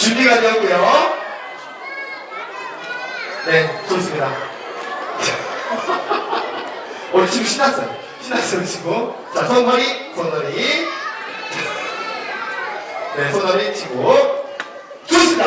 준비가 되었고요. 네, 좋습니다. 우리 지금 신났어요. 신났어요, 지금. 자, 손놀이, 손놀이. 네, 손놀이 치고. 좋습니다.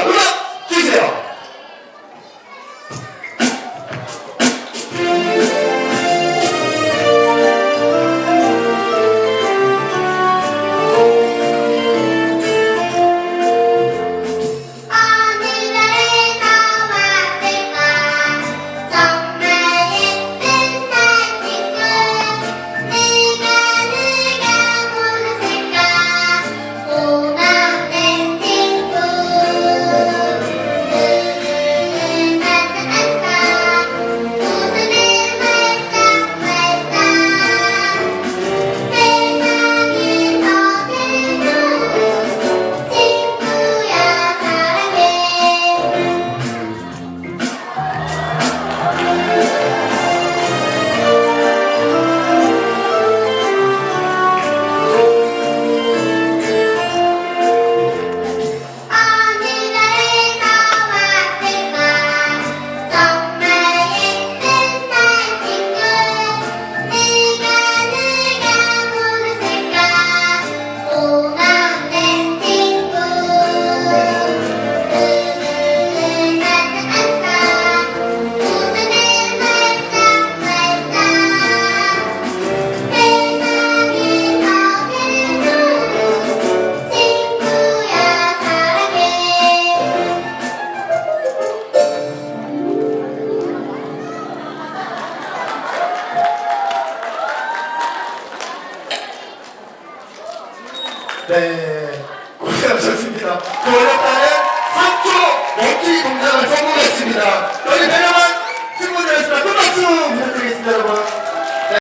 네, 고생하셨습니다. 그 고맙습니다.